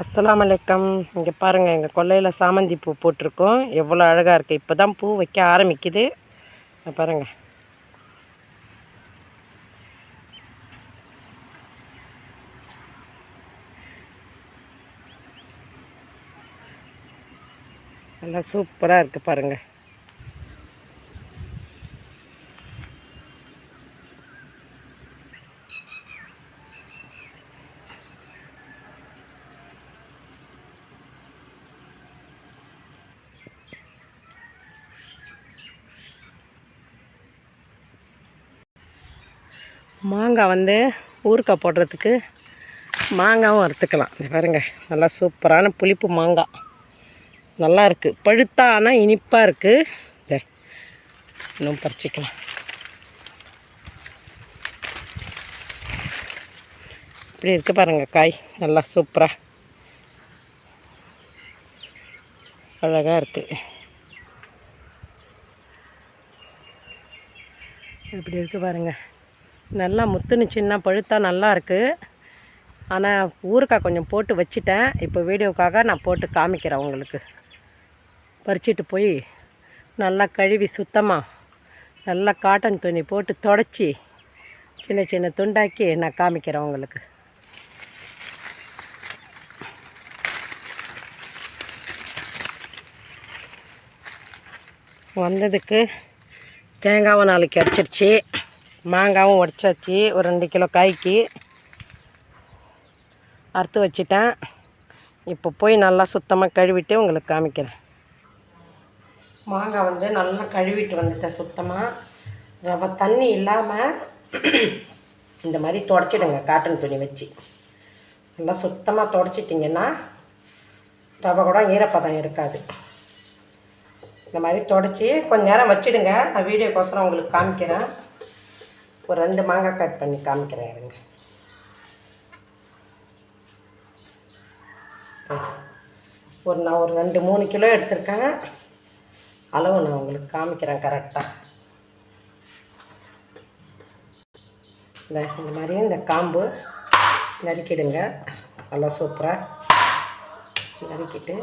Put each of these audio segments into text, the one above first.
அஸ்லாம் வலைக்கம் இங்கே பாருங்கள் எங்கள் கொல்லையில் சாமந்தி பூ போட்டிருக்கோம். எவ்வளோ அழகாக இருக்குது இப்போ தான் பூ வைக்க ஆரம்பிக்குது. பாருங்கள் நல்லா சூப்பராக இருக்குது பாருங்கள் மாங்காய் வந்து ஊறுக்காய் போடுறதுக்கு மாங்காவும் அறுத்துக்கலாம். இங்க பாருங்க நல்லா சூப்பரான புளிப்பு மாங்காய். நல்லா இருக்குது பழுத்தா ஆனால் இனிப்பாக இருக்குது இன்னும் பறிச்சிக்கலாம். இப்படி இருக்கு பாருங்கள் காய். நல்லா சூப்பராக அழகாக இருக்குது இப்படி இருக்குது பாருங்கள் நல்லா முத்துனுச்சுன்னா பழுத்தா நல்லா இருக்குது ஆனால் ஊறுக்காய் கொஞ்சம் போட்டு வச்சிட்டேன். இப்போ வீடியோக்காக நான் போட்டு காமிக்கிறேன் உங்களுக்கு. பறிச்சிட்டு போய் நல்லா கழுவி சுத்தமாக நல்லா காட்டன் துணி போட்டு தொடச்சி சின்ன சின்ன துண்டாக்கி நான் காமிக்கிறேன் உங்களுக்கு. வந்ததுக்கு தேங்காவை நாளைக்கு அடிச்சிருச்சு மாங்காவும் உடச்சாச்சு. ஒரு ரெண்டு கிலோ காய்க்கு அறுத்து வச்சிட்டேன். இப்போ போய் நல்லா சுத்தமாக கழுவிட்டு உங்களுக்கு காமிக்கிறேன். மாங்காய் வந்து நல்லா கழுவிட்டு வந்துட்டேன் சுத்தமாக ரவை தண்ணி இல்லாமல் இந்த மாதிரி தொடச்சிடுங்க காட்டன் துணி வச்சு. நல்லா சுத்தமாக தொடச்சிட்டிங்கன்னா ரவை கூட ஈரப்பதம் இருக்காது. இந்த மாதிரி தொடச்சி கொஞ்ச நேரம் வச்சிடுங்க. நான் வீடியோக்கோசரம் உங்களுக்கு காமிக்கிறேன். ஒரு ரெண்டு மாங்காய் கட் பண்ணி காமிக்கிறேன் இருங்க. ஒரு நான் ஒரு ரெண்டு மூணு கிலோ எடுத்திருக்கேன். அளவு நான் உங்களுக்கு காமிக்கிறேன் கரெக்டாக இந்த இந்த மாதிரி இந்த காம்பு நறுக்கிடுங்க. நல்லா சூப்பராக நறுக்கிட்டு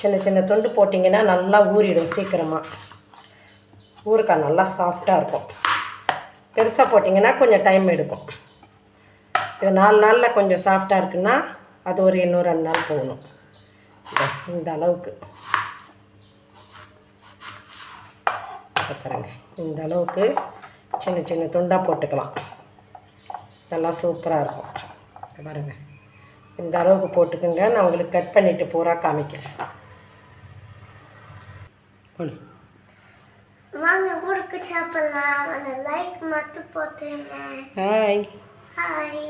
சின்ன சின்ன துண்டு போட்டிங்கன்னா நல்லா ஊறிடும் சீக்கிரமாக ஊறுக்காய் நல்லா சாஃப்டாக இருக்கும். பெருசாக போட்டிங்கன்னா கொஞ்சம் டைம் எடுக்கும். இது நாலு நாளில் கொஞ்சம் சாஃப்டாக இருக்குன்னா அது ஒரு இன்னும் ரெண்டு நாள் போகணும். இந்த அளவுக்கு. பாருங்க. இந்த அளவுக்கு சின்ன சின்ன துண்டாக போட்டுக்கலாம். நல்லா சூப்பராக இருக்கும். பாருங்கள் இந்த அளவுக்கு போட்டுக்கோங்க. நான் உங்களுக்கு கட் பண்ணிவிட்டு பூரா காமிக்கிறேன். போடு. வாங்க ஊருக்கு சாப்பிடலாம் அந்த லைக் மட்டும் போட்டுருங்க ஹாய் ஹாய்